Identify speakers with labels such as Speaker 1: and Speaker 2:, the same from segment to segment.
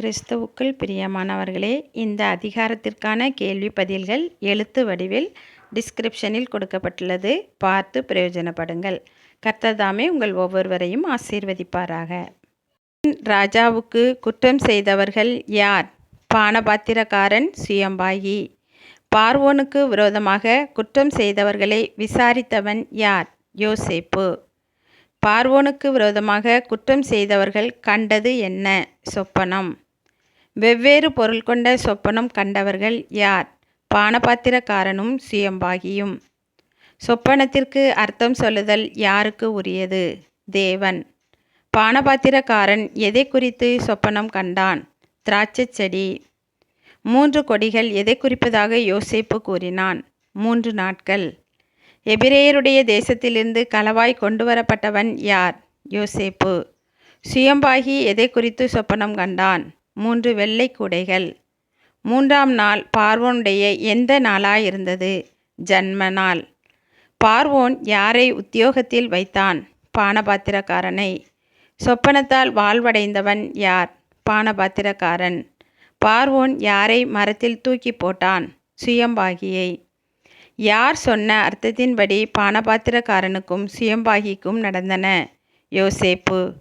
Speaker 1: கிறிஸ்துவுக்குள் பிரியமானவர்களே இந்த அதிகாரத்திற்கான கேள்வி பதில்கள் எழுத்து வடிவில் டிஸ்கிரிப்ஷனில் கொடுக்கப்பட்டுள்ளது. பார்த்து பிரயோஜனப்படுங்கள். கர்த்ததாமே உங்கள் ஒவ்வொருவரையும் ஆசீர்வதிப்பாராக. ராஜாவுக்கு குற்றம் செய்தவர்கள் யார்? பானபாத்திரக்காரன் சுயம்பாகி. பார்வோனுக்கு விரோதமாக குற்றம் செய்தவர்களை விசாரித்தவன் யார்? யோசேப்பு. பார்வோனுக்கு விரோதமாக குற்றம் செய்தவர்கள் கண்டது என்ன? சொப்பனம். வெவ்வேறு பொருள் கொண்ட சொப்பனம் கண்டவர்கள் யார்? பானபாத்திரக்காரனும் சுயம்பாகியும். சொப்பனத்திற்கு அர்த்தம் சொல்லுதல் யாருக்கு உரியது? தேவன். பானபாத்திரக்காரன் எதை குறித்து சொப்பனம் கண்டான்? திராட்சைச் செடி. மூன்று கொடிகள் எதை குறிப்பதாக யோசேப்பு கூறினான்? மூன்று நாட்கள். எபிரேயருடைய தேசத்திலிருந்து களவாய் கொண்டு வரப்பட்டவன் யார்? யோசேப்பு. சுயம்பாகி எதை குறித்து சொப்பனம் கண்டான்? மூன்று வெள்ளை கூடைகள். மூன்றாம் நாள் பார்வோனுடைய எந்த நாளாயிருந்தது? ஜன்ம நாள். பார்வோன் யாரை உத்தியோகத்தில் வைத்தான்? பானபாத்திரக்காரனை. சொப்பனத்தால் வாழ்வடைந்தவன் யார்? பானபாத்திரக்காரன். பார்வோன் யாரை மரத்தில் தூக்கி போட்டான்? சுயம்பாகியை. யார் சொன்ன அர்த்தத்தின்படி பானபாத்திரக்காரனுக்கும் சுயம்பாகிக்கும் நடந்தன? யோசேப்பு.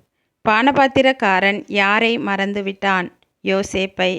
Speaker 1: பானபாத்திரக்காரன் யாரை மறந்துவிட்டான்? யோசேப்பை.